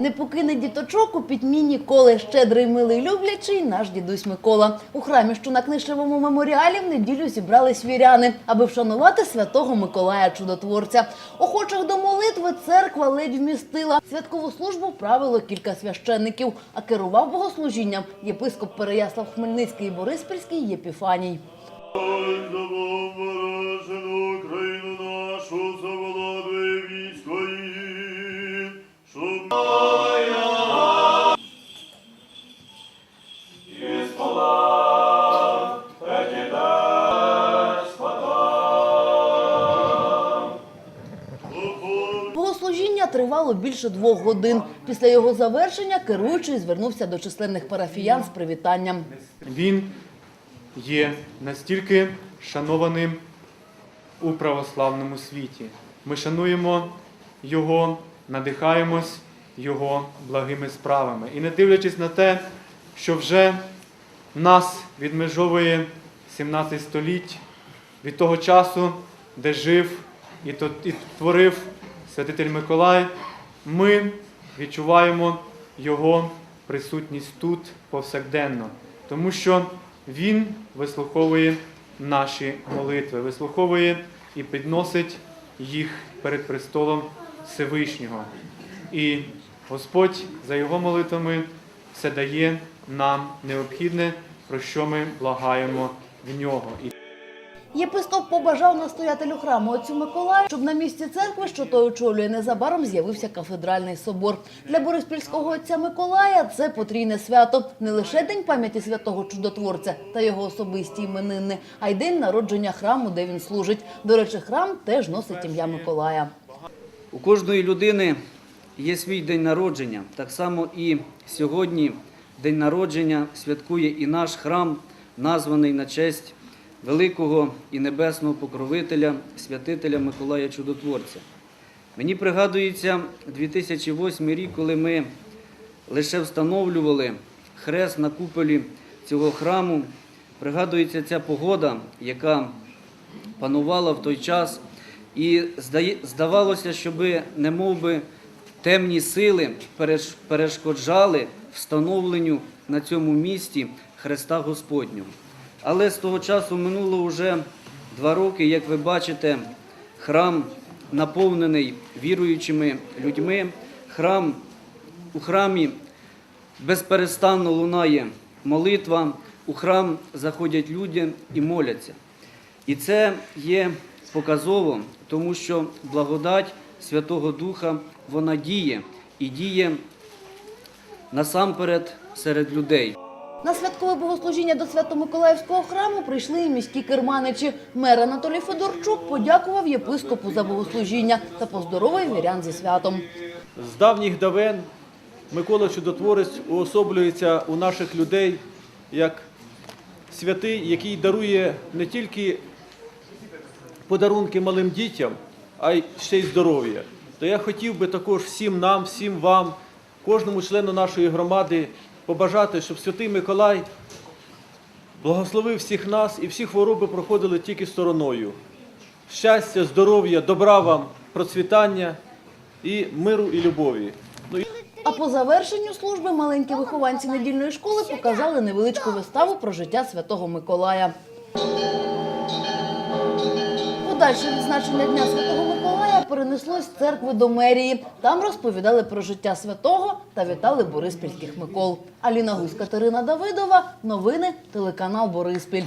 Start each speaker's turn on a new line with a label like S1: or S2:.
S1: Не покине діточок у пітьмі ніколи. Щедрий, милий, люблячий наш дідусь Микола. У храмі, що на книжевому меморіалі, в неділю зібрались віряни, аби вшанувати святого Миколая Чудотворця. Охочих до молитви церква ледь вмістила. Святкову службу правило кілька священників, а керував богослужінням єпископ Переяслав Хмельницький і Бориспільський Єпіфаній. Тривало більше двох годин. Після його завершення керуючий звернувся до численних парафіян з привітанням.
S2: Він є настільки шанованим у православному світі. Ми шануємо Його, надихаємось Його благими справами. І не дивлячись на те, що вже нас відмежовує 17 століть від того часу, де жив і творив святитель Миколай, ми відчуваємо Його присутність тут повсякденно, тому що Він вислуховує наші молитви, вислуховує і підносить їх перед престолом Всевишнього. І Господь за Його молитвами все дає нам необхідне, про що ми благаємо в нього.
S1: Єпископ побажав настоятелю храму отцю Миколаю, щоб на місці церкви, що той очолює незабаром, з'явився кафедральний собор. Для Бориспільського отця Миколая це потрійне свято. Не лише день пам'яті святого чудотворця та його особисті іменини, а й день народження храму, де він служить. До речі, храм теж носить ім'я Миколая.
S3: У кожної людини є свій день народження. Так само і сьогодні день народження святкує і наш храм, названий на честь великого і небесного покровителя, святителя Миколая Чудотворця. Мені пригадується 2008 рік, коли ми лише встановлювали хрест на куполі цього храму. Пригадується ця погода, яка панувала в той час, і здавалося, щоб не мов би темні сили перешкоджали встановленню на цьому місці Христа Господнього. Але з того часу минуло вже два роки, як ви бачите, храм наповнений віруючими людьми. Храм у храмі безперестанно лунає молитва, у храм заходять люди і моляться. І це є показово, тому що благодать Святого Духа вона діє і діє насамперед серед людей.
S1: На святкове богослужіння до Свято-Миколаївського храму прийшли і міські керманичі. Мер Анатолій Федорчук подякував єпископу за богослужіння та поздоровив вірян зі святом.
S4: З давніх давен Микола Чудотворець уособлюється у наших людей як святий, який дарує не тільки подарунки малим дітям, а й ще й здоров'я. То я хотів би також всім нам, всім вам, кожному члену нашої громади побажати, щоб святий Миколай благословив всіх нас і всі хвороби проходили тільки стороною. Щастя, здоров'я, добра вам, процвітання і миру і любові. Ну,
S1: А по завершенню служби маленькі вихованці недільної школи показали невеличку виставу про життя святого Миколая. Подальше відзначення Дня Святого перенеслось з церкви до мерії. Там розповідали про життя святого та вітали бориспільських Микол. Аліна Гусь, Катерина Давидова. Новини телеканал Бориспіль.